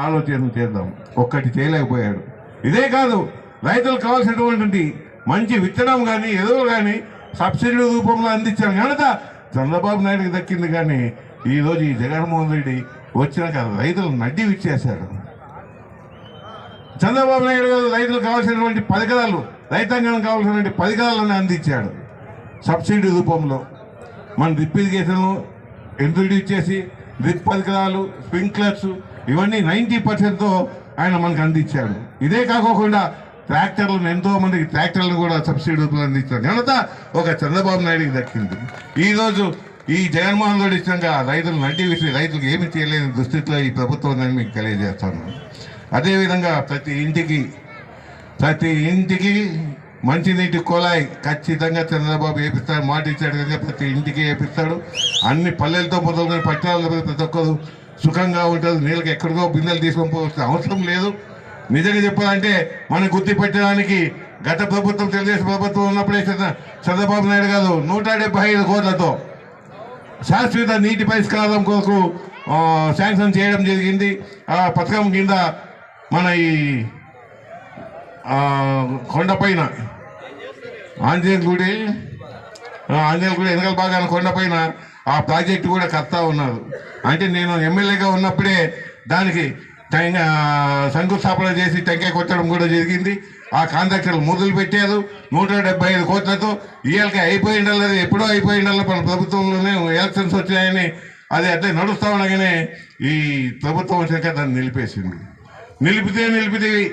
ఆలోచన చేద్దాం. ఒక్కటి చేయలేకపోయాడు. ఇదే కాదు రైతులకు కావాల్సినటువంటి మంచి విత్తనం కానీ ఎరువులు కానీ సబ్సిడీ రూపంలో అందించాను ఘనత చంద్రబాబు నాయుడుకి దక్కింది కానీ ఈరోజు ఈ జగన్మోహన్ రెడ్డి వచ్చినాక రైతులు నడ్డి విచ్చేశాడు చంద్రబాబు నాయుడు గారు రైతులకు కావాల్సినటువంటి పథకాలు రైతాంగానికి కావాల్సినటువంటి పథకాలను అందించాడు. సబ్సిడీ రూపంలో మన డ్రిప్ ఇరిగేషన్ ఇంట్రడ్యూస్ చేసి డ్రిప్ పథకాలు స్ప్రింక్లర్స్ ఇవన్నీ నైంటీ పర్సెంట్తో ఆయన మనకు అందించాడు ఇదే కాకోకుండా ట్రాక్టర్లను ఎంతో మందికి ట్రాక్టర్లను కూడా సబ్సిడీ రూపంలో అందించాడు ఘనత ఒక చంద్రబాబు నాయుడికి దక్కింది. ఈ రోజు ఈ జగన్మోహన్ రెడ్డి ఇచ్చినాక రైతులు నడ్డి విసి రైతులకు ఏమి చేయలేని దుస్థితిలో ఈ ప్రభుత్వం ఉందని మీకు తెలియజేస్తాను. అదేవిధంగా ప్రతి ఇంటికి ప్రతి ఇంటికి మంచినీటి కుళాయి ఖచ్చితంగా చంద్రబాబు వేపిస్తాడు మాట ఇచ్చాడు కనుక ప్రతి ఇంటికి వేపిస్తాడు అన్ని పల్లెలతో మొదలుకొని పట్టణాలతో ప్రతి ఒక్కరు సుఖంగా ఉంటుంది నీళ్ళకి ఎక్కడికో బిందెలు తీసుకొని పోవాల్సిన అవసరం లేదు. నిజంగా చెప్పాలంటే మనం గుర్తు పెట్టడానికి గత ప్రభుత్వం తెలుగుదేశం ప్రభుత్వం ఉన్నప్పుడే చంద్రబాబు నాయుడు గారు నూట డెబ్బై ఐదు కోట్లతో శాశ్వత నీటి పరిష్కారం కొరకు శాంక్షన్ చేయడం జరిగింది. ఆ పథకం కింద మన ఈ కొండపైన ఆంజనేయ గుడి ఆంజనేయ గుడి వెనకల భాగాన కొండపైన ఆ ప్రాజెక్టు కూడా కడతా ఉన్నారు. అంటే నేను ఎమ్మెల్యేగా ఉన్నప్పుడే దానికి టెంక శంకుస్థాపన చేసి టెంకాయ కొట్టడం కూడా జరిగింది. ఆ కాంట్రాక్టర్లు మొదలు పెట్టారు. నూట డెబ్బై ఐదు కోట్లతో ఇవాళకి అయిపోయిండాలి ఎప్పుడో అయిపోయిండాలి మన ప్రభుత్వంలోనే ఎలక్షన్స్ వచ్చాయని అది అట్లే నడుస్తా ఉండగానే ఈ ప్రభుత్వం వచ్చాక దాన్ని నిలిపేసింది. నిలిపితే నిలిపితే